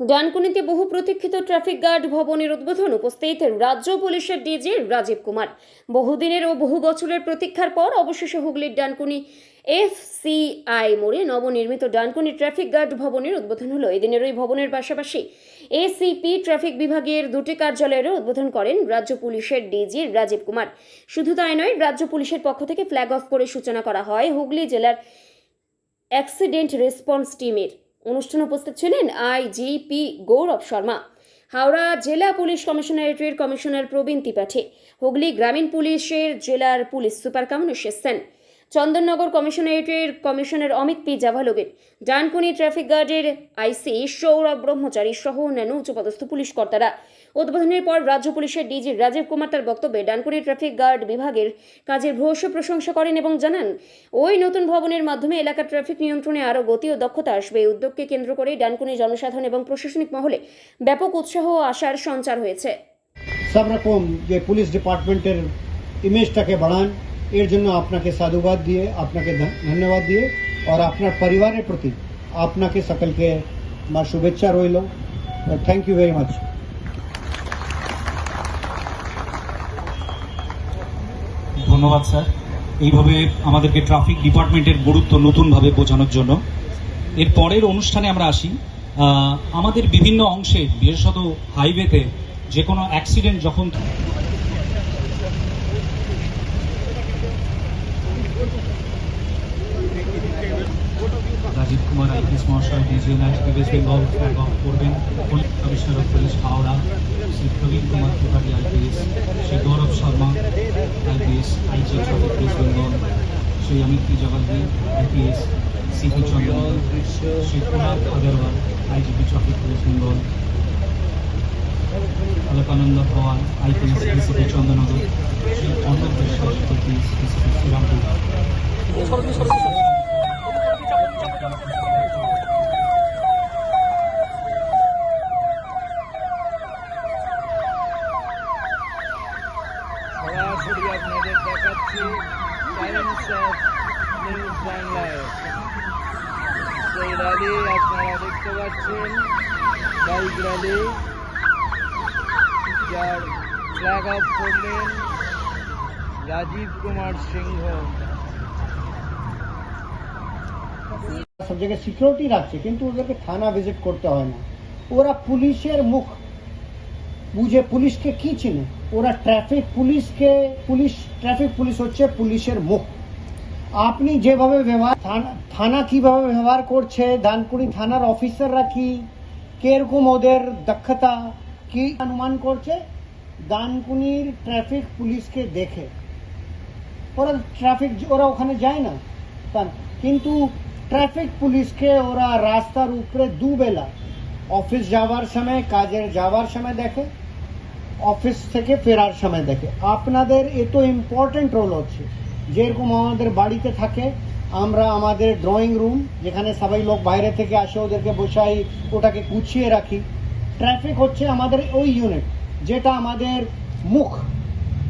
ডানকুনিতে বহু প্রতীক্ষিত traffic guard ভবনের উদ্বোধন উপস্থিত রাজ্য পুলিশের ডিজি রাজীব কুমার। বহুদিনের ও বহু বছরের প্রতীক্ষার পর অবশেষে হুগলির ডানকুনি এফ এফসিআই মোড়ে নবনির্মিত ডানকুনি ট্রাফিক গার্ড ভবনের উদ্বোধন হলো। এদিনের ওই ভবনের পাশাপাশি এসিপি ট্রাফিক বিভাগের দুটি কার্যালয়েরও উদ্বোধন করেন রাজ্য পুলিশের ডিজি রাজীব কুমার। শুধু তাই নয়, রাজ্য পুলিশের পক্ষ থেকে ফ্ল্যাগ অফ করে সূচনা করা হয় হুগলি জেলার অ্যাক্সিডেন্ট রেসপন্স টিমের। অনুষ্ঠানে উপস্থিত ছিলেন আইজিপি গৌরব শর্মা। হাওড়া জেলা পুলিশ কমিশনারেটের কমিশনার প্রবীণ ত্রিপাঠী। হুগলি গ্রামীণ পুলিশের জেলার police super commissioner Sen. Chandannagar কমিশনারেটের commissioner Amit P জাভালোগের ডানকুনি ট্রাফিক গার্ডের আইসি সৌরভ ব্রহ্মচারী সহ অন্যান্য উচ্চপদস্থ পুলিশ কর্তারা। উদ্বোধনের পর রাজ্য পুলিশের ডিজি রাজীব কুমার তার বক্তব্যে ডানকুনি ট্রাফিক গার্ড বিভাগের কাজের ভূয়সী প্রশংসা করেন এবং জানান, ওই নতুন ভবনের মাধ্যমে এলাকার ট্রাফিক নিয়ন্ত্রণে আরও গতি ও দক্ষতা আসবে। এই উদ্যোগকে কেন্দ্র করে ডানকুনি জনসাধারণ এবং প্রশাসনিক মহলে ব্যাপক উৎসাহ ও আশার সঞ্চার হয়েছে। সব রকম যে পুলিশ ডিপার্টমেন্টের ইমেজটাকে বাড়ান এর জন্য আপনাকে সাধুবাদ দিয়ে, আপনাকে ধন- ধন্যবাদ দিয়ে আর আপনার পরিবারের প্রতি আপনাকে সকলকে আমার শুভেচ্ছা রইল। থ্যাংক ইউ ভেরি মাচ ধন্যবাদ, স্যার। এইভাবে আমাদেরকে ট্রাফিক ডিপার্টমেন্টের গুরুত্ব নতুনভাবে বোঝানোর জন্য। এর পরের অনুষ্ঠানে আমরা আসি। আমাদের বিভিন্ন অংশে, বিশেষত হাইওয়েতে যে কোনো অ্যাক্সিডেন্ট যখন রাজীব কুমার, আইপিএস মহাশয়, ডিজি নাইট ওয়েস্ট বেঙ্গল ফ্ল্যাগ অফ করবেন। Police commissioner of police, Howrah. Shri Prabin Kumar Tripathi, IPS. Shri Gaurav Sharma, IPS, IG traffic West Bengal. Shri Amit জগদ্দী IPS, CP Chandran Shri Kumar Agarwal IGP traffic West Bengal. Alakananda Pawal IPS DCP Chandannagar. Shri Arnab Biswas IPS DCP Serampore সরাসরি আপনাদের দেখাচ্ছি Times of news বাংলায় আপনারা দেখতে পাচ্ছেন bike যার flag করলেন রাজীব কুমার সিংহ সব জায়গায় সিকিউরিটি রাখছে, কিন্তু ওদেরকে থানা ভিজিট করতে হয় না। ওরা পুলিশের মুখ বুঝে পুলিশকে কি চিনে? ওরা ট্রাফিক পুলিশকে, পুলিশ ট্রাফিক পুলিশ হচ্ছে পুলিশের মুখ। আপনি যেভাবে ব্যবহার, থানা- কীভাবে ব্যবহার করছে দানকুড়ি থানার অফিসাররা কি, কীরকম ওদের দক্ষতা, কি অনুমান করছে দানকুনির ট্রাফিক পুলিশকে দেখে। ওরা ট্রাফিক ওরা ওখানে যায় না। কিন্তু ট্রাফিক পুলিশকে ওরা রাস্তার উপরে দুবেলা। অফিস যাওয়ার সময়, কাজের যাওয়ার সময় দেখে, অফিস থেকে ফেরার সময় দেখে। আপনাদের এত ইম্পর্টেন্ট রোল হচ্ছে। যেরকম আমাদের বাড়িতে থাকে, আমরা আমাদের ড্রয়িং রুম যেখানে সবাই লোক বাইরে থেকে আসে, ওদেরকে বসাই, ওটাকে গুছিয়ে রাখি। ট্রাফিক হচ্ছে আমাদের ওই ইউনিট যেটা আমাদের মুখ।